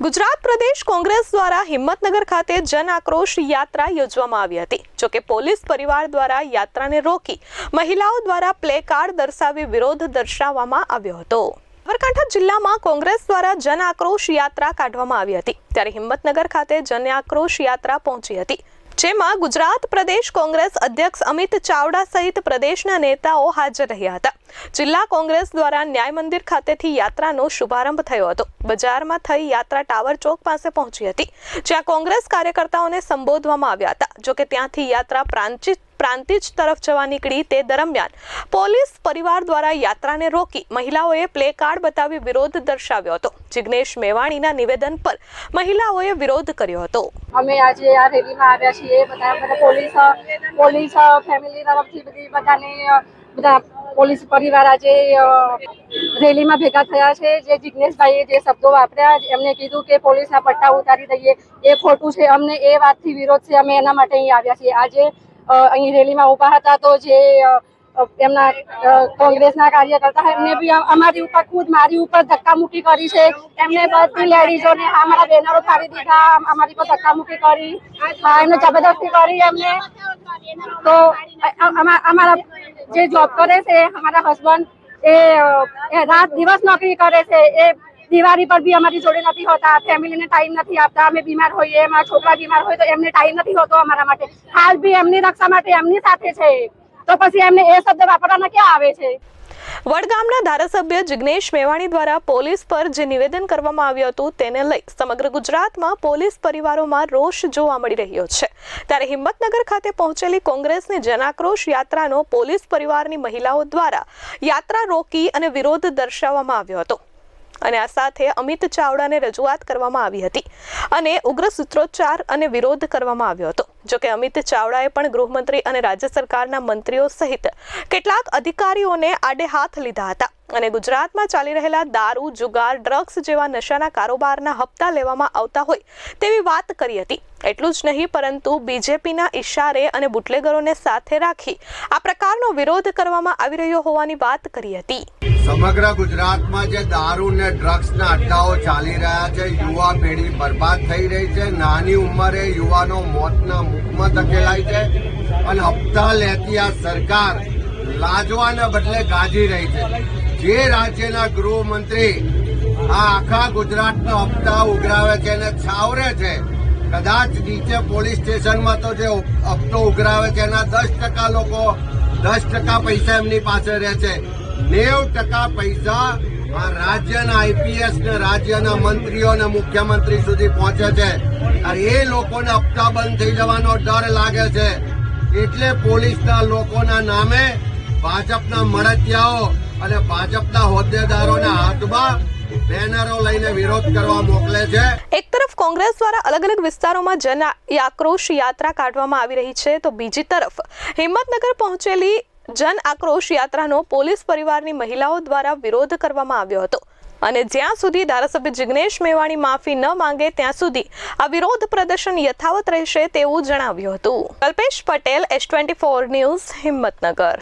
ગુજરાત પ્રદેશ કોંગ્રેસ દ્વારા હિંમતનગર ખાતે જન આક્રોશ યાત્રા યોજવામાં આવી હતી. જોકે પોલીસ પરિવાર દ્વારા યાત્રાને રોકી મહિલાઓ દ્વારા પ્લે દર્શાવી વિરોધ દર્શાવવામાં આવ્યો હતો. સાબરકાંઠા જિલ્લામાં કોંગ્રેસ દ્વારા જન આક્રોશ યાત્રા કાઢવામાં આવી હતી. ત્યારે હિંમતનગર ખાતે જન આક્રોશ યાત્રા પહોંચી હતી. જેમાં ગુજરાત પ્રદેશ કોંગ્રેસ અધ્યક્ષ અમિત ચાવડા સહિત પ્રદેશના નેતાઓ હાજર રહ્યા હતા. જિલ્લા કોંગ્રેસ દ્વારા ન્યાય મંદિર ખાતેથી યાત્રાનો શુભારંભ થયો હતો. બજારમાં થઈ યાત્રા ટાવર ચોક પાસે પહોંચી હતી, જ્યાં કોંગ્રેસ કાર્યકર્તાઓને સંબોધવામાં આવ્યા હતા, જોકે ત્યાંથી યાત્રા પ્રાંતિજ પ્રાંતિજ તરફ જવા નીકળી તે દરમિયાન પોલીસ પરિવાર દ્વારા યાત્રાને રોકી મહિલાઓએ પ્લે કાર્ડ બતાવી વિરોધ દર્શાવ્યો હતો. જિગ્નેશ મેવાણીના નિવેદન પર મહિલાઓએ વિરોધ કર્યો હતો. અમે આજે આ રેલીમાં આવ્યા છીએ. બધા બધા પોલીસ પોલીસ ફેમિલી તરફથી બધી બધાને બધા પોલીસ પરિવાર આજે રેલીમાં ભેગા થયા છે. જે જિજ્ઞેશભાઈએ જે શબ્દો વાપર્યા, એમને કીધું કે પોલીસના પટ્ટા ઉતારી દઈએ. એ ખોટું છે. અમને એ વાતથી વિરોધ છે. અમે એના માટે અહીં આવ્યા છીએ. આજે અહીં રેલીમાં ઊભા હતા તો જે એમના કોંગ્રેસના કાર્યકર્તા એમને બી અમારી ઉપર ખુદ મારી ઉપર ધક્કામુક્કી કરી છે. એમને બધી લેડીઝોને અમારા બેનરો ફાડી દીધા અમ- અમારી પર ધક્કામુક્કી કરી. હા, એમને જબરદસ્તી કરી એમને. તો અમારા જે જોબ કરે છે અમારા હસબન્ડ એ રાત દિવસ નોકરી કરે છે એ દિવાળી પર બી અમારી જોડે નથી હોતા, ફેમિલીને ટાઈમ નથી આપતા, અમે બીમાર હોઈએ, અમારા છોકરા બીમાર હોય તો એમને ટાઈમ નથી હોતો અમારા માટે. હાલ બી એમની રક્ષા માટે એમની સાથે છે. તો પછી એમને એ શબ્દ વાપરવાના ક્યાં આવે છે? વડગામના ધારાસભ્ય જિગ્નેશ મેવાણી દ્વારા પોલીસ પર જે નિવેદન કરવામાં આવ્યું હતું તેને લઈ સમગ્ર ગુજરાતમાં પોલીસ પરિવારોમાં રોષ જોવા મળી રહ્યો છે. ત્યારે હિંમતનગર ખાતે પહોંચેલી કોંગ્રેસની જનાક્રોશ યાત્રાનો પોલીસ પરિવારની મહિલાઓ દ્વારા યાત્રા રોકી અને વિરોધ દર્શાવવામાં આવ્યો હતો. અને આ સાથે અમિત ચાવડાને રજૂઆત કરવામાં આવી હતી અને ઉગ્ર સૂત્રોચ્ચાર અને વિરોધ કરવામાં આવ્યો હતો. જોકે અમિત ચાવડાએ પણ ગૃહમંત્રી અને રાજ્ય સરકારના મંત્રીઓ સહિત કેટલાક અધિકારીઓને આડે હાથ લીધા હતા. અને ગુજરાતમાં ચાલી રહેલા દારૂ, જુગાર, ડ્રગ્સ જેવા નશાના કારોબારના હપ્તા લેવામાં આવતા હોય તેવી વાત કરી હતી. એટલું જ નહીં, પરંતુ બીજેપીના ઇશારે અને બુટલેગરોને સાથે રાખી આ પ્રકારનો વિરોધ કરવામાં આવી રહ્યો હોવાની વાત કરી હતી. સમગ્ર ગુજરાતમાં જે દારૂ ને ડ્રગ્સ ના અડ્ડાઓ ચાલી રહ્યા છે, યુવા પેઢી બરબાદ થઈ રહી છે, નાની ઉંમરે યુવાનો મોતના મુખમાં ધકેલાય છે અને હપ્તા લેતી આ સરકાર લાજવાના બદલે ગાજી રહી છે. જે રાજ્યના ગૃહમંત્રી આ આખા ગુજરાતના હપ્તા ઉઘરાવે છે અને છાવરે છે, કદાચ નીચે પોલીસ સ્ટેશનમાં તો જે હપ્તો ઉઘરાવે છે, એના દસ ટકા લોકો, દસ ટકા પૈસા એમની પાસે રહે છે. નેવ ટકા પૈસા આ રાજ્યના આઈપીએસ ને રાજ્યના મંત્રીઓ અને મુખ્યમંત્રી સુધી પહોંચે છે. અને એ લોકોને હપ્તા બંધ થઈ જવાનો ડર લાગે છે. એટલે પોલીસના લોકોના નામે ભાજપના મળતિયાઓ અને ભાજપના હોદ્દેદારોના હાથમાં એક તરફ કોંગ્રેસ દ્વારા અલગ અલગ વિસ્તારોમાં જન આક્રોશ યાત્રા કાઢવામાં આવી રહી છે, તો બીજી તરફ હિંમતનગર પહોંચેલી જન આક્રોશ યાત્રાનો પોલીસ પરિવારની મહિલાઓ દ્વારા વિરોધ કરવામાં આવ્યો હતો. અને જ્યાં સુધી ધારાસભ્ય જિગ્નેશ મેવાણી માફી ન માંગે, ત્યાં સુધી આ વિરોધ પ્રદર્શન યથાવત રહેશે તેવું જણાવ્યું હતું. Kalpesh Patel S twenty four news Himmatnagar.